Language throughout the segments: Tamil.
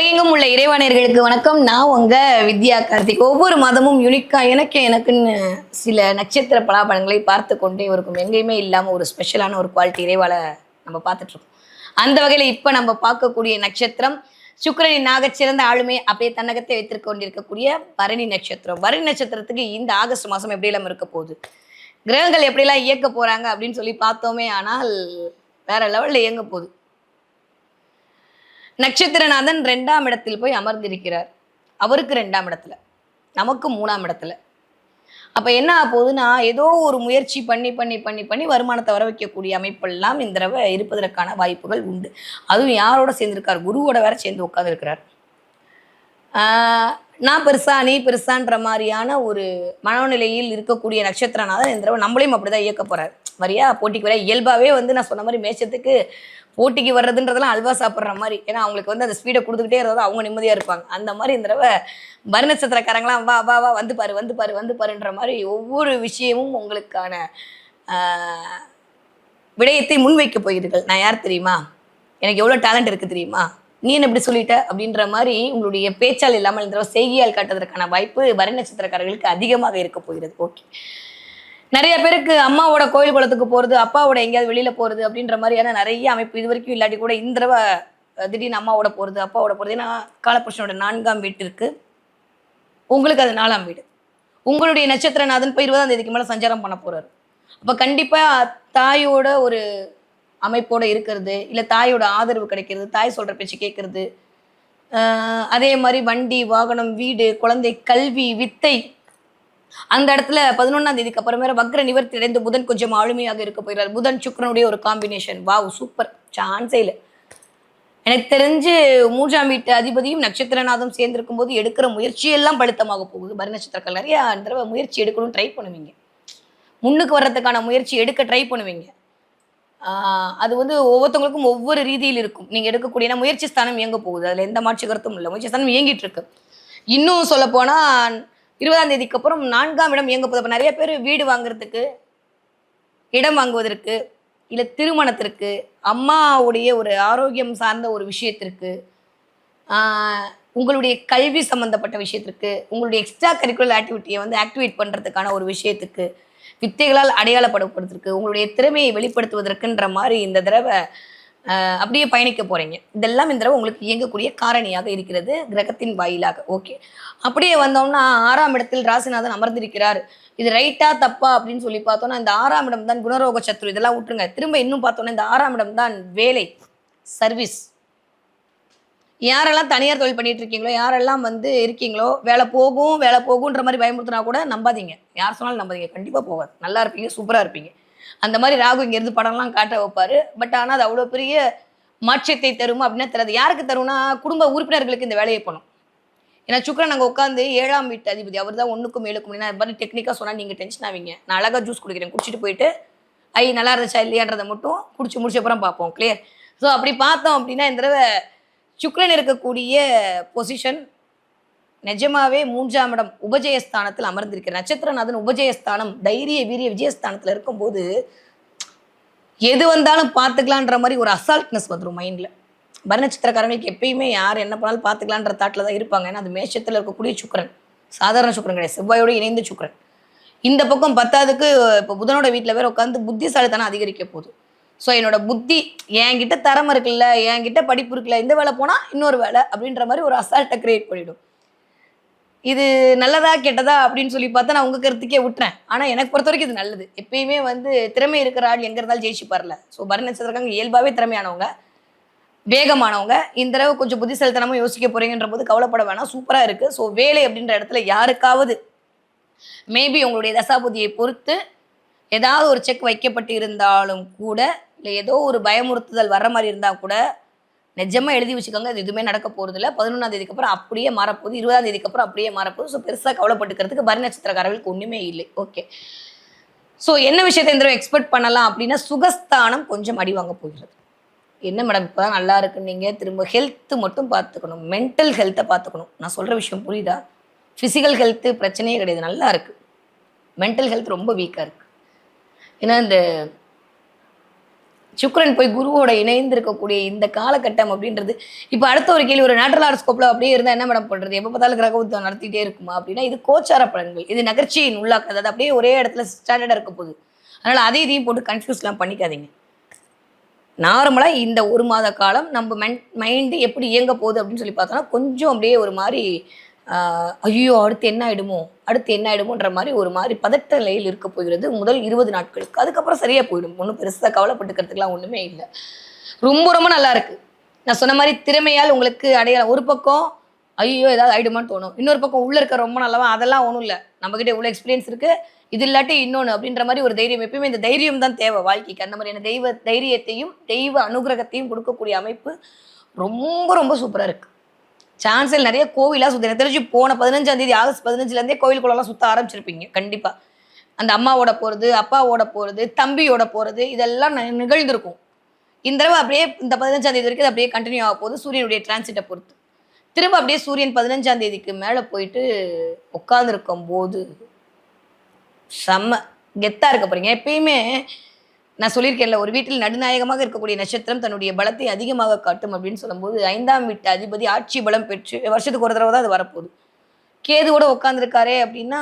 உலகெங்கும் உள்ள இறைவாணியர்களுக்கு வணக்கம். நான் உங்க வித்யா கார்த்திக். ஒவ்வொரு மாதமும் யுனிக்கா எனக்கு எனக்குன்னு சில நட்சத்திர பலாபலங்களை பார்த்து கொண்டே இருக்கும். எங்கேயுமே இல்லாம ஒரு ஸ்பெஷலான ஒரு குவாலிட்டி இறைவால நம்ம பார்த்துட்டு இருக்கோம். அந்த வகையில இப்ப நம்ம பார்க்கக்கூடிய நட்சத்திரம் சுக்கரனின் நாகச்சிறந்த ஆளுமை அப்படியே தன்னகத்தை வைத்திருக்க கொண்டிருக்கக்கூடிய பரணி நட்சத்திரம். பரணி நட்சத்திரத்துக்கு இந்த ஆகஸ்ட் மாசம் எப்படியெல்லாம் இருக்க போகுது? கிரகங்கள் எப்படியெல்லாம் இயக்க போறாங்க அப்படின்னு சொல்லி பார்த்தோமே ஆனால் வேற லெவல்ல இயங்க போகுது. நட்சத்திரநாதன் ரெண்டாம் இடத்தில் போய் அமர்ந்திருக்கிறார். அவருக்கு ரெண்டாம் இடத்துல. நமக்கு மூணாம் இடத்துல. அப்ப என்ன ஆக போகுதுன்னா ஏதோ ஒரு முயற்சி பண்ணி பண்ணி பண்ணி பண்ணி வருமானத்தை வர வைக்கக்கூடிய அமைப்பெல்லாம் இந்த தடவை இருப்பதற்கான வாய்ப்புகள் உண்டு. அதுவும் யாரோட சேர்ந்திருக்கார்? குருவோட வேற சேர்ந்து உட்காந்துருக்கிறார் நான் பெருசா நீ பெருசான்ற மாதிரியான ஒரு மனநிலையில் இருக்கக்கூடிய நட்சத்திரநாதன் இந்த தடவை நம்மளையும் அப்படிதான் இயக்க போறாரு. வரியா? போட்டிக்கு வர இயல்பாகவே வந்து நான் சொன்ன மாதிரி மேச்சத்துக்கு போட்டிக்கு வர்றதுன்றதெல்லாம் அல்வா சாப்பிட்ற மாதிரி. ஏன்னா அவங்களுக்கு வந்து அந்த ஸ்பீடை கொடுத்துக்கிட்டே இருந்தால் அவங்க நிம்மதியாக இருப்பாங்க. அந்த மாதிரி இந்த தடவை வர்ணச்சத்திரக்காரங்களாம் வா வா வா வந்து பாரு வந்து பாரு வந்து பாருன்ற மாதிரி ஒவ்வொரு விஷயமும் உங்களுக்கான விடயத்தை முன்வைக்க போகிறீர்கள். நான் யார் தெரியுமா? எனக்கு எவ்வளோ டேலண்ட் இருக்குது தெரியுமா? நீ என்ன இப்படி சொல்லிட்ட? அப்படின்ற மாதிரி உங்களுடைய பேச்சால் இல்லாமல் இந்த தடவை செய்தியால் காட்டுவதற்கான வாய்ப்பு வரை நட்சத்திரக்காரர்களுக்கு அதிகமாக இருக்க போகிறது. ஓகே. நிறைய பேருக்கு அம்மாவோட கோயில் குளத்துக்கு போகிறது அப்பாவோட எங்கேயாவது வெளியில் போகிறது அப்படின்ற மாதிரியான நிறைய அமைப்பு இது வரைக்கும் இல்லாட்டி கூட இந்த தடவை திடீர்னு அம்மாவோட போகிறது அப்பாவோட போகிறது ஏன்னா காலபுருஷனோட நான்காம் வீட்டிற்கு உங்களுக்கு அது நாலாம் வீடு. உங்களுடைய நட்சத்திரநாதன் இப்போ இருபதாம் தேதிக்கு மேலே சஞ்சாரம் பண்ண போகிறாரு அப்போ கண்டிப்பாக தாயோட ஒரு அமைப்போட இருக்கிறது இல்லை தாயோட ஆதரவு கிடைக்கிறது தாய் சொல்கிற பேச்சு கேட்கறது. அதே மாதிரி வண்டி வாகனம் வீடு குழந்தை கல்வி வித்தை. அந்த இடத்துல பதினொன்றாம் தேதிக்கு அப்புறமேல வக்ர நிவர்த்தி அடைந்து புதன் கொஞ்சம் ஆளுமையாக இருக்க போகிறார். புதன் சுக்கிரனுடைய ஒரு காம்பினேஷன் வாவ் சூப்பர் சான்ஸே இல்லை. எனக்கு தெரிஞ்சு மூன்றாம் வீட்டு அதிபதியும் நட்சத்திரநாதம் சேர்ந்திருக்கும் போது எடுக்கிற முயற்சியெல்லாம் பழுத்தமாக போகுது. பரி நட்சத்திரங்கள் நிறைய அந்த தடவை முயற்சி எடுக்கணும்னு ட்ரை பண்ணுவீங்க. முன்னுக்கு வர்றதுக்கான முயற்சி எடுக்க ட்ரை பண்ணுவீங்க. அது வந்து ஒவ்வொருத்தவங்களுக்கும் ஒவ்வொரு ரீதியில் இருக்கும். நீங்கள் எடுக்கக்கூடிய முயற்சி ஸ்தானம் இயங்க போகுது. அதில் எந்த மாற்று கருத்தும் இல்லை. முயற்சி ஸ்தானம் இயங்கிட்டு இருக்கு. இன்னும் சொல்ல போனால் இருபதாம் தேதிக்கு அப்புறம் நான்காம் இடம் இயங்க போகுது. நிறைய பேர் வீடு வாங்குறதுக்கு இடம் வாங்குவதற்கு இல்லை திருமணத்திற்கு அம்மாவுடைய ஒரு ஆரோக்கியம் சார்ந்த ஒரு விஷயத்திற்கு உங்களுடைய கல்வி சம்மந்தப்பட்ட விஷயத்திற்கு உங்களுடைய எக்ஸ்ட்ரா கரிக்குலர் ஆக்டிவிட்டியை வந்து ஆக்டிவேட் பண்ணுறதுக்கான ஒரு விஷயத்துக்கு வித்தைகளால் அடையாளப்படுத்துறதுக்கு உங்களுடைய திறமையை வெளிப்படுத்துவதற்குன்ற மாதிரி இந்த தடவை அப்படியே பயணிக்க போறீங்க. இதெல்லாம் இந்த தடவை உங்களுக்கு இயங்கக்கூடிய காரணியாக இருக்கிறது கிரகத்தின் வாயிலாக. ஓகே. அப்படியே வந்தோம்னா ஆறாம் இடத்தில் ராசிநாதன் அமர்ந்திருக்கிறார். இது ரைட்டா தப்பா அப்படின்னு சொல்லி பார்த்தோம்னா இந்த ஆறாம் இடம் தான் குணரோக சத்துரு இதெல்லாம் விட்டுருங்க. திரும்ப இன்னும் பார்த்தோம்னா இந்த ஆறாம் இடம் தான் வேலை சர்வீஸ். யாரெல்லாம் தனியார் தொழில் பண்ணிட்டு இருக்கீங்களோ யாரெல்லாம் வந்து இருக்கீங்களோ வேலை போகும் வேலை போகுன்ற மாதிரி பயமுறுத்தினா கூட நம்பாதீங்க. யார் சொன்னாலும் நம்பாதீங்க. கண்டிப்பாக போகாது. நல்லா இருப்பீங்க சூப்பராக இருப்பீங்க. அந்த மாதிரி ராகு இங்கேருந்து படம்லாம் காட்ட வைப்பாரு. பட் ஆனால் அது அவ்வளோ பெரிய மாற்றத்தை தருமா அப்படின்னா தெரியாது யாருக்கு தரும்னா குடும்ப உறுப்பினர்களுக்கு இந்த வேலையை பண்ணும். ஏன்னா சுக்கரன் நாங்கள் உட்காந்து ஏழாம் வீட்டு அதிபதி. அவர் தான் ஒன்றுக்கும் மேலுக்கும் நான் மாதிரி டெக்னிக்காக சொன்னால் நீங்கள் டென்ஷன் ஆவீங்க. நான் அழகாக ஜூஸ் குடிக்கிறேன். குடிச்சிட்டு போயிட்டு ஐ நல்லா இருந்துச்சா இல்லையான்றதை மட்டும் குடிச்சு முடிச்ச அப்புறம் பார்ப்போம். கிளியர் ஸோ அப்படி பார்த்தோம் அப்படின்னா இந்த தடவை சுக்ரன் இருக்கக்கூடிய பொசிஷன் நிஜமாவே மூன்றாம் இடம் உபஜயஸ்தானத்தில் அமர்ந்திருக்கிற நட்சத்திரநாதன் உபஜயஸ்தானம் தைரிய வீரிய விஜயஸ்தானத்தில் இருக்கும்போது எது வந்தாலும் பார்த்துக்கலான்ற மாதிரி ஒரு அசால்ட்னஸ் வந்துடும் மைண்டில் நட்சத்திரக்காரங்களுக்கு எப்பயுமே யார் என்ன பண்ணாலும் பார்த்துக்கலான்ற தாட்டில் தான் இருப்பாங்க. ஏன்னா அது மேஷத்தில் இருக்கக்கூடிய சுக்கரன் சாதாரண சுக்கிரன் கிடையாது. செவ்வாயோடு இணைந்த சுக்கிரன் இந்த பக்கம் பத்தாவதுக்கு இப்போ புதனோட வீட்டில் வேற உட்காந்து புத்திசாலித்தனம் அதிகரிக்க போகுது. ஸோ என்னோட புத்தி என்கிட்ட திறமை இருக்குல்ல என்கிட்ட படிப்பு இருக்குல்ல இந்த வேலை போனால் இன்னொரு வேலை அப்படின்ற மாதிரி ஒரு அசால்ட்டை கிரியேட் பண்ணிவிடும் இது நல்லதா கெட்டதா அப்படின்னு சொல்லி பார்த்தா நான் உங்கள் கருத்துக்கே விட்டுறேன் ஆனால் எனக்கு பொறுத்த வரைக்கும் இது நல்லது. எப்பயுமே வந்து திறமை இருக்கிற ஆள் எங்கே இருந்தாலும் ஜெயிச்சுப்பார்ல ஸோ பரண நட்சத்திரக்காரங்க இயல்பாகவே திறமையானவங்க வேகமானவங்க. இந்த தடவை கொஞ்சம் புத்திசாலித்தனமா யோசிக்க போகிறீங்கன்ற போது கவலைப்பட வேணாம். சூப்பராக இருக்குது ஸோ வேலை அப்படின்ற இடத்துல யாருக்காவது மேபி உங்களுடைய தசாபுதியை பொறுத்து ஏதாவது ஒரு செக் வைக்கப்பட்டு இருந்தாலும் கூட இல்லை ஏதோ ஒரு பயமுறுத்துதல் வர்ற மாதிரி இருந்தால் கூட நிஜமாக எழுதி வச்சுக்கோங்க. இது எதுவுமே நடக்க போகிறதில்ல பதினொன்றாம் தேதிக்கு அப்புறம் அப்படியே மாறப்போகுது. இருபதாம் தேதிக்கு அப்புறம் அப்படியே மாறப்போகுது. ஸோ பெருசாக கவலைப்பட்டுக்கிறதுக்கு பரி நட்சத்திரக்காரர்களுக்கு ஒன்றுமே இல்லை. ஓகே ஸோ என்ன விஷயத்தை இந்த எக்ஸ்பெக்ட் பண்ணலாம் அப்படின்னா சுகஸ்தானம் கொஞ்சம் அடி வாங்க போகிறது. என்ன மேடம் இப்போ தான் நல்லா இருக்குன்னீங்க திரும்ப ஹெல்த்து மட்டும் பார்த்துக்கணும். மென்டல் ஹெல்த்தை பார்த்துக்கணும். நான் சொல்கிற விஷயம் புரியுதா? ஃபிசிக்கல் ஹெல்த்து பிரச்சனையே கிடையாது. நல்லா இருக்குது மென்டல் ஹெல்த் ரொம்ப வீக்காக இருக்குது ஏன்னா இந்த சுக்கரன் போய் குருவோட இணைந்து இருக்கக்கூடிய இந்த காலகட்டம் அப்படின்றது இப்போ அடுத்த ஒரு கேள்வி ஒரு நேட்டரல் ஹாரஸ்கோப்ல அப்படியே இருந்தால் என்ன மேடம் பண்றது? எப்போ பார்த்தாலும் கிரகவுத்தம் நடத்திட்டே இருக்குமா அப்படின்னா இது கோச்சார பலன்கள் இது நகர்ச்சியின் உள்ளாக்குறது அது அப்படியே ஒரே இடத்துல ஸ்டாண்டர்டாக இருக்க போகுது. அதனால அதை இதையும் போட்டு கன்ஃபியூஸ்லாம் பண்ணிக்காதீங்க. நார்மலாக இந்த ஒரு மாத காலம் நம்ம மென் மைண்டு எப்படி இயங்க போகுது அப்படின்னு சொல்லி பார்த்தோன்னா கொஞ்சம் அப்படியே ஒரு மாதிரி ஐயோ அடுத்து என்ன ஆகிடுமோ அடுத்து என்ன ஆகிடுமோன்ற மாதிரி ஒரு மாதிரி பதட்ட நிலையில் இருக்க போகிறது முதல் இருபது நாட்களுக்கு. அதுக்கப்புறம் சரியாக போயிடும். ஒன்றும் பெருசாக கவலைப்பட்டுக்கிறதுக்குலாம் ஒன்றுமே இல்லை. ரொம்ப ரொம்ப நல்லா இருக்கு. நான் சொன்ன மாதிரி திறமையால் உங்களுக்கு அடையாளம். ஒரு பக்கம் ஐயோ ஏதாவது ஆகிடுமான்னு தோணும். இன்னொரு பக்கம் உள்ளே இருக்க ரொம்ப நல்லவா அதெல்லாம் ஒன்றும் இல்லை. நம்மக்கிட்ட இவ்வளோ எக்ஸ்பீரியன்ஸ் இருக்குது இது இல்லாட்டி இன்னொன்று அப்படின்ற மாதிரி ஒரு தைரியம் எப்பயுமே இந்த தைரியம் தான் தேவை வாழ்க்கைக்கு. அந்த மாதிரியான தெய்வ தைரியத்தையும் தெய்வ அனுகிரகத்தையும் கொடுக்கக்கூடிய அமைப்பு ரொம்ப ரொம்ப சூப்பராக இருக்குது சான்சல் நிறைய கோவிலாக சுற்றி தெரிஞ்சு போன பதினஞ்சாம் தேதி ஆகஸ்ட் பதினஞ்சுலேருந்தே கோவிலுக்குள்ளெல்லாம் சுற்ற ஆரம்பிச்சிருப்பீங்க. கண்டிப்பாக அந்த அம்மாவோட போகிறது அப்பாவோட போகிறது தம்பியோட போகிறது இதெல்லாம் நிகழ்ந்திருக்கும். இந்த தடவை அப்படியே இந்த பதினஞ்சாம் தேதி வரைக்கும் அப்படியே கண்டினியூ ஆக போகுது சூரியனுடைய டிரான்சிட்டை பொறுத்து. திரும்ப அப்படியே சூரியன் பதினஞ்சாம் தேதிக்கு மேலே போயிட்டு உட்காந்துருக்கும் போது செம்ம கெத்தாக இருக்க போகிறீங்க எப்பயுமே நான் சொல்லியிருக்கேன்ல ஒரு வீட்டில் நடுநாயகமாக இருக்கக்கூடிய நட்சத்திரம் தன்னுடைய பலத்தை அதிகமாக காட்டும் அப்படின்னு சொல்லும்போது ஐந்தாம் வீட்டு அதிபதி ஆட்சி பலம் பெற்று வருஷத்துக்கு ஒரு தடவை தான் அது வரப்போகுது. கேதுவோட உட்காந்துருக்காரே அப்படின்னா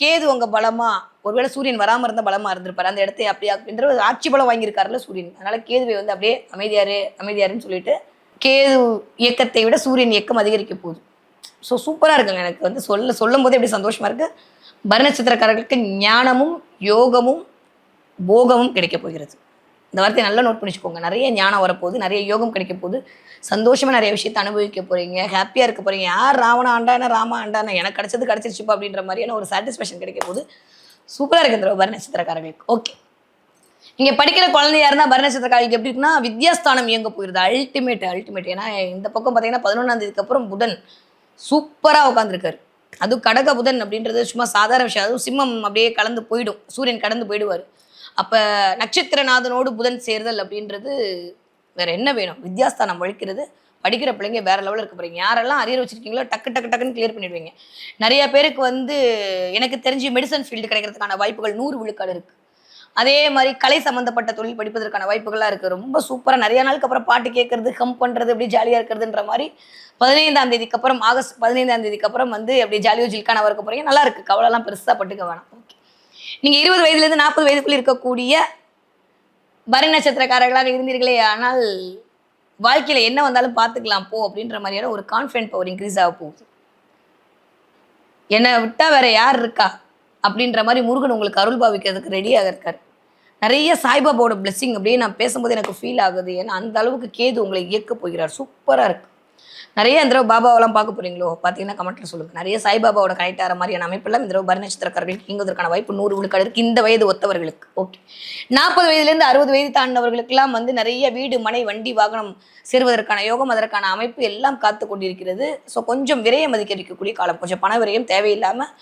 கேது உங்கள் பலமா? ஒருவேளை சூரியன் வராமல் இருந்தால் பலமாக இருந்திருப்பார். அந்த இடத்தை அப்படியே அப்படின்ற ஒரு ஆட்சி பலம் வாங்கியிருக்காருல்ல சூரியன். அதனால் கேதுவை வந்து அப்படியே அமைதியாரு அமைதியாருன்னு சொல்லிட்டு கேது இயக்கத்தை விட சூரியன் இயக்கம் அதிகரிக்க போகுது. ஸோ சூப்பராக இருக்குங்க. எனக்கு வந்து சொல்ல சொல்லும் போதே எப்படி சந்தோஷமாக இருக்குது பரண ஞானமும் யோகமும் போகமும் கிடைக்க போகிறது. இந்த வார்த்தையை நல்லா நோட் பண்ணி வச்சுக்கோங்க நிறைய ஞானம் வரப்போகுது நிறைய யோகம் கிடைக்க போகுது. சந்தோஷமாக நிறைய விஷயத்தை அனுபவிக்க போகிறீங்க ஹாப்பியாக இருக்க போகிறீங்க யார் ராவண ஆண்டானா ராமா ஆண்டானா? எனக்கு கிடச்சது கிடச்சிருச்சுப்பா அப்படின்ற மாதிரியான ஒரு சாட்டிஸ்ஃபேக்ஷன் கிடைக்க போகுது. சூப்பராக இருக்கு இந்த பரண நட்சத்திரக்காரர்களுக்கு ஓகே இங்கே படிக்கிற குழந்தையா இருந்தால் பரண நட்சத்திரக்காரர்களுக்கு எப்படி இருக்குன்னா வித்யாஸ்தானம் இயங்க போயிருது அல்டிமேட் அல்டிமேட் ஏன்னா இந்த பக்கம் பார்த்தீங்கன்னா பதினொன்றாம் தேதிக்கு அப்புறம் புதன் சூப்பராக உட்காந்துருக்காரு அதுவும் கடக புதன் அப்படின்றது சும்மா சாதாரண விஷயம். அதுவும் சிம்மம் அப்படியே கலந்து போயிடும். சூரியன் கடந்து போயிடுவார். அப்ப நட்சத்திரநாதனோடு புதன் சேர்தல் அப்படின்றது வேற என்ன வேணும்? வித்யாஸ்தானம் வழிக்கிறது படிக்கிற பிள்ளைங்க வேற லெவலில் இருக்க போறீங்க. யாரெல்லாம் அரியர் வச்சிருக்கீங்களோ டக்கு டக்கு டக்குன்னு கிளியர் பண்ணிடுவீங்க. நிறைய பேருக்கு வந்து எனக்கு தெரிஞ்சு மெடிசன் ஃபீல்டு கிடைக்கிறதுக்கான வாய்ப்புகள் நூறு விழுக்காடு இருக்கு. அதே மாதிரி கலை சம்பந்தப்பட்ட தொழில் படிப்பதற்கான வாய்ப்புகள்லாம் இருக்கு. ரொம்ப சூப்பராக நிறைய நாளுக்கு அப்புறம் பாட்டு கேட்கறது ஹம் பண்றது அப்படி ஜாலியா இருக்கிறதுன்ற மாதிரி பதினைந்தாம் தேதிக்கு அப்புறம் ஆகஸ்ட் பதினைந்தாம் தேதிக்கு அப்புறம் வந்து அப்படி ஜாலியோ ஜில்கான இருக்க போறீங்க. நல்லா இருக்கு. கவலைலாம் பெருசா பட்டுக்க வேணாம். நீங்கள் இருபது வயதுலேருந்து நாற்பது வயதுக்குள்ள இருக்கக்கூடிய பரணி நட்சத்திரக்காரர்களாக இருந்தீர்களே ஆனால் வாழ்க்கையில் என்ன வந்தாலும் பார்த்துக்கலாம் போ அப்படின்ற மாதிரியான ஒரு கான்ஃபிடென்ட் பவர் இன்க்ரீஸ் ஆக போகுது. என்னை விட்டால் வேற யார் இருக்கா? அப்படின்ற மாதிரி முருகன் உங்களுக்கு அருள் பாவிக்கிறதுக்கு ரெடியாக இருக்கார். நிறைய சாய்பாபாவோட blessing அப்படியே நான் பேசும்போது எனக்கு ஃபீல் ஆகுது. ஏன்னா அந்த அளவுக்கு கேது உங்களை இயக்க போகிறார். சூப்பராக இருக்குது நிறைய இந்த தடவை பாபாவெல்லாம் பார்க்க போறீங்களோ? பார்த்தீங்கன்னா கமெண்ட்ல சொல்லுங்க. நிறைய சாய்பாபாவோட கனெக்ட் ஆகிற மாதிரியான அமைப்பெல்லாம் இந்த தடவை பரண நீங்குவதற்கான வாய்ப்பு நூறு விழுக்காடு இந்த வயது ஒத்தவர்களுக்கு. ஓகே நாற்பது வயதுலேருந்து அறுபது வயது தாண்டினவர்களுக்கெல்லாம் வந்து நிறைய வீடு மனை வண்டி வாகனம் சேருவதற்கான யோகம் அதற்கான அமைப்பு எல்லாம் காத்து கொண்டிருக்கிறது. ஸோ கொஞ்சம் விரயம் அதிகரிக்கக்கூடிய காலம் கொஞ்சம் பண விரயம் தேவையில்லாமல்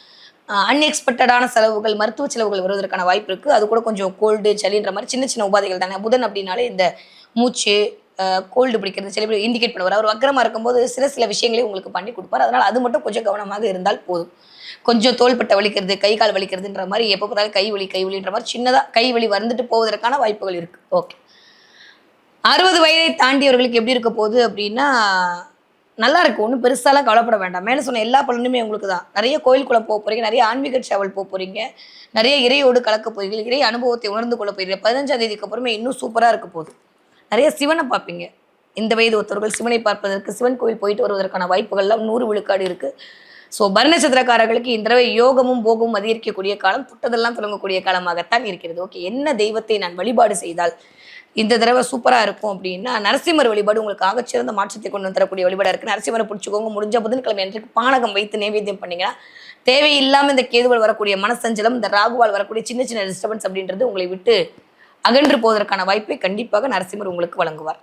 அன்எக்ஸ்பெக்டடான செலவுகள் மருத்துவ செலவுகள் வருவதற்கான வாய்ப்பு இருக்குது அது கூட கொஞ்சம் கோல்டு சளின்ற மாதிரி சின்ன சின்ன உபாதைகள் தானே? புதன் அப்படின்னாலே இந்த மூச்சு கோல்டு பிடிக்கிறது சில பேர் இண்டிகேட் பண்ணுவார். அவர் வக்கரமாக இருக்கும்போது சில சில விஷயங்களையும் உங்களுக்கு பண்ணி கொடுப்பார். அதனால் அது மட்டும் கொஞ்சம் கவனமாக இருந்தால் போதும். கொஞ்சம் தோள்பட்டை வலிக்கிறது கை கால் வலிக்கிறதுன்ற மாதிரி எப்போ பார்த்தாலும் கை வலி கை வலின்ற மாதிரி சின்னதாக கை வலி வந்துட்டு போவதற்கான வாய்ப்புகள் இருக்குது ஓகே. அறுபது வயதை தாண்டியவர்களுக்கு எப்படி இருக்க போகுது அப்படின்னா நல்லா இருக்கும் ஒன்றும் பெருசாலாம் கவலைப்பட வேண்டாம். மேலே சொன்ன எல்லா பலனுமே உங்களுக்கு தான். நிறைய கோயில்குள்ளே போக போகிறீங்க நிறைய ஆன்மீக சேவல் போக போகிறீங்க நிறைய இறையோடு கலக்க போகிறீங்க இறை அனுபவத்தை உணர்ந்து கொள்ள போகிறீங்க பதினஞ்சாம் தேதிக்கு அப்புறமே இன்னும் சூப்பராக இருக்க போகுது. நிறைய சிவனை பார்ப்பீங்க. இந்த வயது ஒருத்தவர்கள் சிவனை பார்ப்பதற்கு சிவன் கோயில் போயிட்டு வருவதற்கான வாய்ப்புகள்லாம் நூறு விழுக்காடு இருக்குது ஸோ பரணச்சத்திரக்காரர்களுக்கு இந்த தடவை யோகமும் போகமும் அதிகரிக்கக்கூடிய காலம் தொட்டதெல்லாம் தொடங்கக்கூடிய காலமாகத்தான் இருக்கிறது. ஓகே என்ன தெய்வத்தை நான் வழிபாடு செய்தால் இந்த தடவை சூப்பராக இருக்கும் அப்படின்னா நரசிம்மர் வழிபாடு உங்களுக்கு ஆகச்சிறந்த மாற்றத்தை கொண்டு வந்து தரக்கூடிய வழிபாடாக இருக்குது நரசிம்மரை பிடிச்சிக்கோங்க முடிஞ்ச புதன்கிழமை அன்றைக்கு பானகம் வைத்து நைவேத்தியம் பண்ணீங்கன்னா தேவையில்லாமல் இந்த கேதுவால் வரக்கூடிய மனசஞ்சலம் இந்த ராகுவால் வரக்கூடிய சின்ன சின்ன டிஸ்டர்பன்ஸ் அப்படின்றது உங்களை விட்டு அகன்று போவதற்கான வாய்ப்பை கண்டிப்பாக நரசிம்மர் உங்களுக்கு வழங்குவார்.